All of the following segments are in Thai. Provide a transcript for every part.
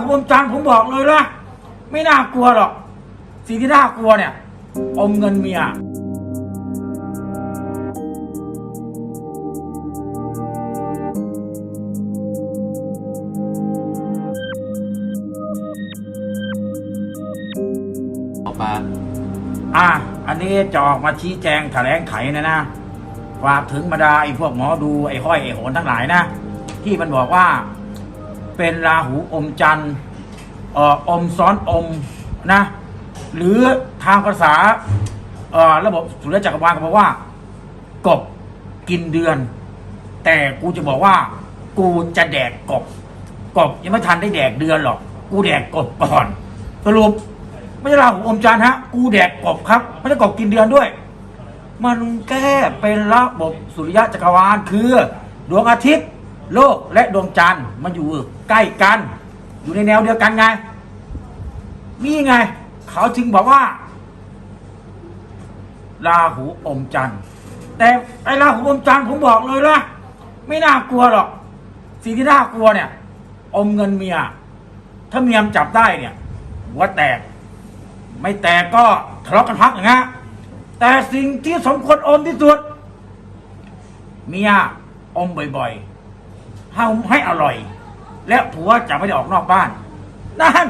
หูอมจันทร์ผมบอกเลยนะไม่น่ากลัวหรอก สิ่งที่น่ากลัวเนี่ย อมเงินเมียหมอปลาอะอันนี้จะออกมาชี้แจงแถลงไขนะนะฝากถึงบรรดาไอ้พวกหมอดูไอ้ห้อยไอ้โหนทั้งหลายนะ ที่มันบอกว่า เป็นราหูอมจันทร์เอ่อมซ้อนอมนะหรือทางภาษาระบบสุริยะจักรวาลก็บอกว่ากบกินเดือน แต่กูจะบอกว่า กูจะแดกกบกบยังไม่ทันได้แดกเดือนหรอก กูแดกกบก่อน สรุปไม่ใช่ราหูอมจันทร์ฮะ กูแดกกบครับไม่ใช่กบกินเดือนด้วย มันแก้เป็นระบบสุริยะจักรวาลคือ ดวงอาทิตย์ โลกและดวงจันทร์มันอยู่ใกล้กัน อยู่ในแนวเดียวกันไง นี่ไง เขาจึงบอกว่าราหูอมจันทร์แต่ไอ้ราหูอมจันทร์ผมบอกเลยนะไม่น่ากลัวหรอก สิ่งที่น่ากลัวเนี่ย อมเงินเมีย ถ้าเมียมจับได้เนี่ยหัวแตก ไม่แตกก็ทะเลาะกันพักอย่างเงี้ยแต่สิ่งที่สมควรอมที่สุด เมียอมบ่อยๆ ห้ามให้อร่อย และผัวจะไม่ได้ออกนอกบ้านนั่น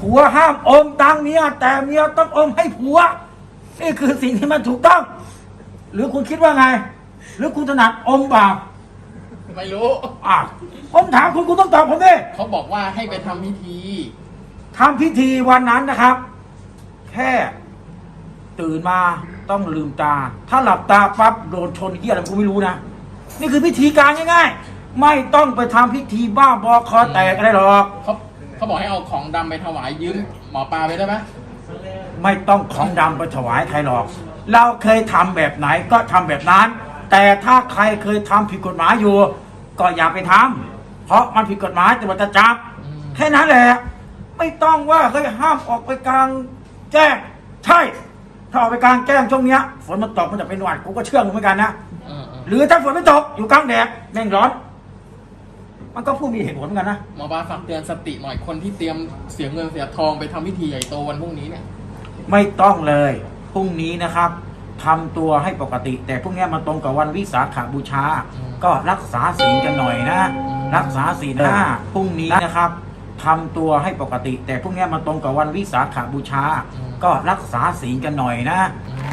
ผัวห้ามอมตังเมียแต่เมียต้องอมให้ผัว นี่คือสิ่งที่มันถูกต้อง หรือคุณคิดว่าไง หรือคุณถนัดอมเปล่าไม่รู้อะผมถามคุณคุณต้องตอบผมดิเขาบอกว่าให้ไปทำพิธีทำพิธีวันนั้นนะครับ แค่ตื่นมาต้องลืมตา ถ้าหลับตาปั๊บโดนชนเฮียอะไรกูไม่รู้นะ นี่คือพิธีการง่ายๆ ไม่ต้องไปทำพิธีบ้าบอคอแตกอะไรหรอก เขาเขาบอกให้เอาของดำไปถวายยืมหมอปลาไปได้ไหมไม่ต้องของดำไปถวายใครหรอก เราเคยทำแบบไหนก็ทำแบบนั้น แต่ถ้าใครเคยทำผิดกฎหมายอยู่ ก็อย่าไปทำเพราะมันผิดกฎหมายตำรวจจะจับแค่นั้นแหละ ไม่ต้องว่าเฮ้ยห้ามออกไปกลางแจ้งใช่ ถ้าออกไปกลางแจ้งช่วงเนี้ยฝนมันตกมันจะเป็นหวัดกูก็เชื่อมึงเหมือนกันนะ เออเออ หรือถ้าฝนไม่ตกอยู่กลางแดดแม่งร้อน มันก็พูดมีเหตุผลเหมือนกันนะหมอปลาฝากเตือนสติหน่อยคนที่เตรียมเสียเงินเสียทองไปทำพิธีใหญ่โตวันพรุ่งนี้เนี่ยไม่ต้องเลยพรุ่งนี้นะครับทำตัวให้ปกติ แต่พรุ่งนี้มันตรงกับวันวิสาขบูชาอืมก็รักษาศีลกันหน่อยนะอืมรักษาศีลห้าพรุ่งนี้นะครับทำตัวให้ปกติ แต่พรุ่งนี้มันตรงกับวันวิสาขบูชา ก็รักษาศีลกันหน่อยนะ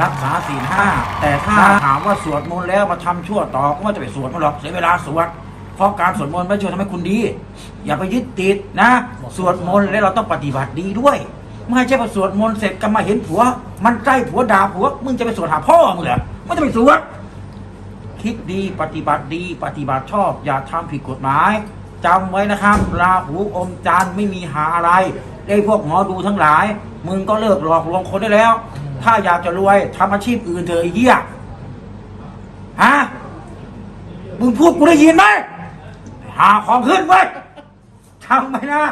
รักษาศีลห้าแต่ถ้าถามว่าสวดมนต์แล้วมาทำชั่วต่อก็ไม่จะไปสวดมันหรอกเสียเวลาสวดเพ ราะการสวดมนต์ไม่ช่วยทำให้คุณดี อย่าไปยึดติดนะ สวดมนต์แล้วเราต้องปฏิบัติดีด้วย ไม่ใช่พอสวดมนต์เสร็จก็มาเห็นผัว มันใกล้ผัวด่าผัวมึงจะไปสวดหาพ่อมึงเหรอไม่จะไปสวดคิดดีปฏิบัติดี ปฏิบัติชอบ อย่าทำผิดกฎหมายจำไว้นะครับราหูอมจันทร์ไม่มีหาอะไร ได้พวกหมอดูทั้งหลาย มึงก็เลิกหลอกลวงคนได้แล้ว ถ้าอยากจะรวยทำอาชีพอื่นเถอะไอ้เหี้ยฮะมึงพูดกูได้ยินไหม หาของขึ้นไว้ยจำไว้นะ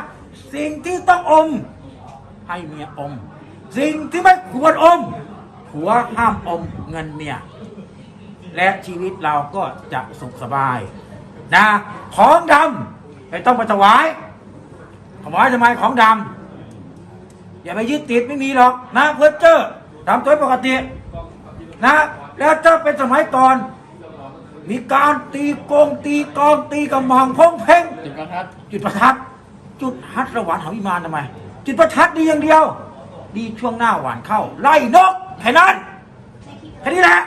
สิ่งที่ต้องอม ให้เมียอม สิ่งที่ไม่ควรอมผัวห้ามอมเงินเมียและชีวิตเราก็จะสุขสบาย นะ ของดำไม่ต้องไปถวายถวายทำไมของดำอย่าไปยึดติดไม่มีหรอกนะเพื่อเจอทำตัวปกติ นะ แล้วถ้าเป็นสมัยก่อน มีการตีโกงตีกลองตีกำมังพงเพ่งจุดประทัดจุดประทัด จุดฮัดระหวานหาวิมานทำไม จุดประทัดดีอย่างเดียว ดีช่วงหน้าหวานเข้า ไล่นกแค่นั้นแค่นี้แหละ